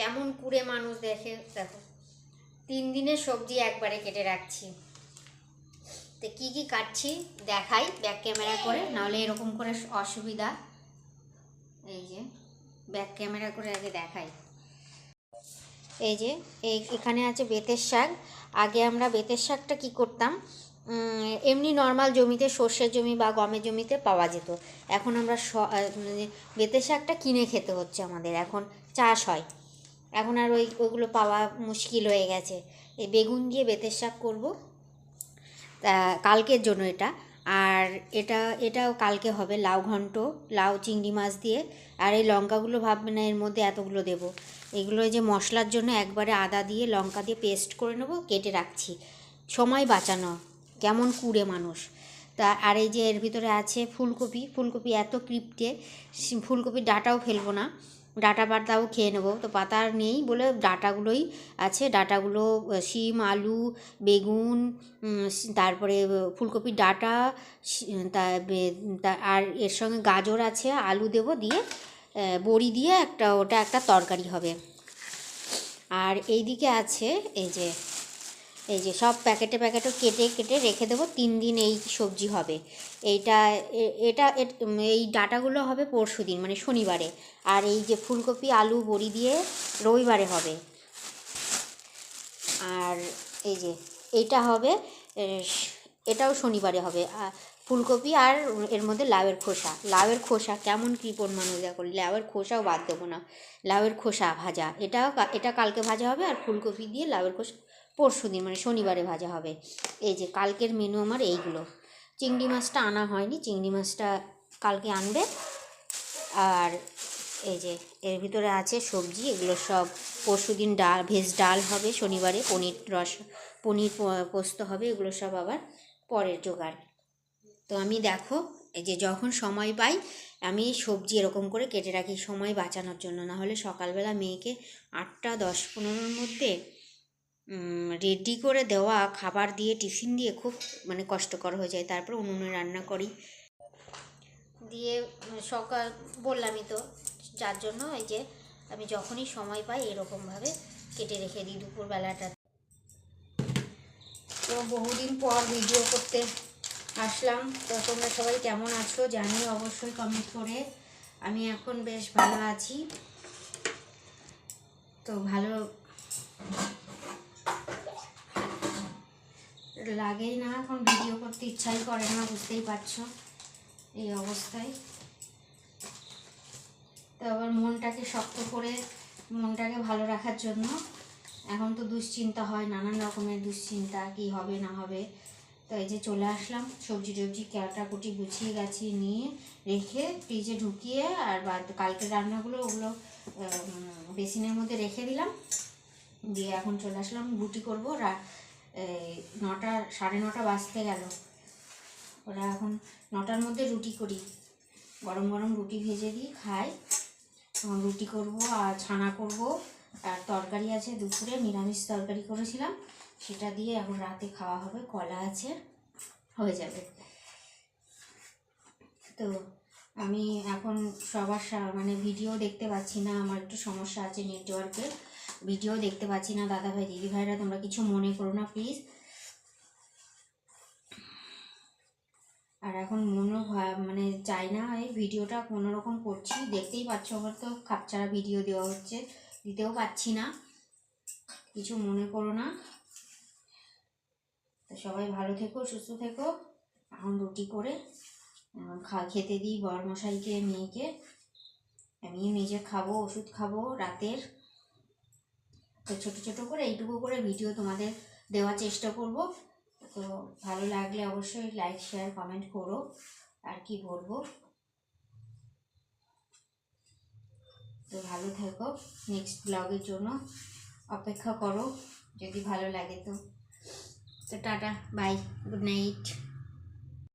কেমন কুড়ে মানুষ দেখে, দেখো। তিন দিনের সবজি একবারে কেটে রাখছি। তো কি কি কাটছি দেখাই ব্যাক ক্যামেরা করে, নাহলে এরকম করে অসুবিধা। এই যে ব্যাক ক্যামেরা করে আগে দেখাই। এই যে, এই এখানে আছে বেতের শাক। আগে আমরা বেতের শাকটা কি করতাম? এমনি নর্মাল জমিতে সর্ষের জমি বা গমের জমিতে পাওয়া যেত। এখন আমরা মানে বেতের শাকটা কিনে খেতে হচ্ছে আমাদের। এখন চাষ হয়। এখন আর ওই, ওইগুলো পাওয়া মুশকিল হয়ে গেছে। এই বেগুন দিয়ে বেতের শাক করব। তা, কালকের জন্য এটা। আর এটা, এটাও কালকে হবে লাউ ঘন্ট, লাউ চিংড়ি মাছ দিয়ে। আর এই লঙ্কাগুলো ভাববে না, এর মধ্যে এতগুলো দেবো। এগুলো যে মশলার জন্য একবারে আদা দিয়ে, লঙ্কা দিয়ে পেস্ট করে নেব, কেটে রাখছি। সময় বাঁচানো, কেমন কুড়ে মানুষ। তা, আর এই যে এর ভিতরে আছে ফুলকপি। ফুলকপি এত ক্রিপ্টে ফুলকপির ডাটাও ফেলব না। ডাটা পাতাও খেয়ে নেব। তো পাতা আর নেই বলে ডাটাগুলোই আছে। ডাটাগুলো শিম, আলু, বেগুন তারপরে ফুলকপির ডাটা আর এর সঙ্গে গাজর আছে। আলু দেব দিয়ে বড়ি দিয়ে একটা, ওটা একটা তরকারি হবে। আর এইদিকে আছে, এই যে এই যে সব প্যাকেটে প্যাকেটে কেটে কেটে রেখে দেবো, তিন দিন এই সবজি হবে। এইটা এটা এট- এই ডাটাগুলো হবে পরশু দিন মানে শনিবারে। আর এই যে ফুলকপি, আলু, বড়ি দিয়ে রবিবারে হবে। আর এই যে এইটা হবে এটাও শনিবারে হবে। ফুলকপি আর এর মধ্যে লাউয়ের খোসা। লাউয়ের খোসা, কেমন কী কৃপণ মানুষ দেখো, লাউয়ের খোসাও বাদ দেবো না। লাউয়ের খোসা ভাজা এটাও এটা কালকে ভাজা হবে আর ফুলকপি দিয়ে লাউয়ের খোসা পরশু দিন মানে শনিবারে ভাজা হবে। এই যে কালকের মেনু আমার এইগুলো। চিংড়ি মাছটা আনা হয়নি, চিংড়ি মাছটা কালকে আনবে। আর এই যে এর ভিতরে আছে সবজি, এগুলো সব পরশু দিন ডাল, ভেজ ডাল হবে শনিবারে, পনির রস, পনির পোস্ত হবে, এগুলো সব আবার পরের জোগাড়। তো আমি দেখো, এই যে যখন সময় পাই, আমি সবজি এরকম করে কেটে রাখি সময় বাঁচানোর জন্য। না হলে সকালবেলা মেয়েকে আটটা দশ পনেরোর মধ্যে রেডি করে দেওয়া খাবার দিয়ে টিফিন দিয়ে খুব মানে কষ্টকর হয়ে যায়। তারপর উনুনে রান্না করি। দিয়ে সকাল বললামই তো, যার জন্য এই যে আমি যখনই সময় পাই এরকমভাবে কেটে রেখে দিই দুপুরবেলাটা। তো বহুদিন পর ভিডিও করতে আসলাম। তো তোমরা সবাই কেমন আছো জানি অবশ্যই কমেন্ট করে। আমি এখন বেশ ভালো আছি। তো ভালো লাগেই না, এখন ভিডিও করতে ইচ্ছাই করে না, বুঝতেই পারছ এই অবস্থায়। তো আবার মনটাকে শক্ত করে, মনটাকে ভালো রাখার জন্য এখন তো দুশ্চিন্তা হয়, নানান রকমের দুশ্চিন্তা, কি হবে, না হবে। তো এই যে চলে আসলাম, সবজি টবজি কাটাকুটি গুছিয়ে গাছিয়ে নিয়ে রেখে ফ্রিজে ঢুকিয়ে আর বাদ কালকে রান্নাগুলো ওগুলো বেসিনের মধ্যে রেখে দিলাম। দিয়ে এখন চলে আসলাম রুটি করব নটা, সাড়ে নটা বাজতে গেল। ওরা এখন নটার মধ্যে রুটি করি। গরম গরম রুটি ভেজে দিই, খাই। রুটি করব আর ছানা করব। আর তরকারি আছে দুপুরে, নিরামিষ তরকারি করেছিলাম। সেটা দিয়ে এখন রাতে খাওয়া হবে, কলা আছে, হয়ে যাবে। তো আমি এখন সবার মানে ভিডিও দেখতে পাচ্ছি না, আমার একটু সমস্যা আছে নেটওয়ার্কের। ভিডিও দেখতে পাচ্ছি না দাদা ভাই দিদি ভাইরা তোমরা কিছু মনে করো না প্লিজ আর এখন মনও মানে চাই না এই ভিডিওটা কোনো রকম করছি। দেখতেই পাচ্ছ, আমার তো খাপছাড়া ভিডিও দেওয়া হচ্ছে, দিতেও পাচ্ছি না। কিছু মনে করো না। সবাই ভালো থেকো, সুস্থ থেকো। এখন রুটি করে খা, খেতে দিই বরমশাইকে, মেয়েকে। আমি নিজে খাব, ওষুধ খাব, রাতের। তো ছোটো ছোটো করে এইটুকু করে ভিডিও তোমাদের দেওয়ার চেষ্টা করব। তো ভালো লাগলে অবশ্যই লাইক শেয়ার কমেন্ট করো। আর কি বলব? তো ভালো থেকো। নেক্সট ব্লগের জন্য অপেক্ষা করো। যদি ভালো লাগে তো। তো টাটা বাই গুড নাইট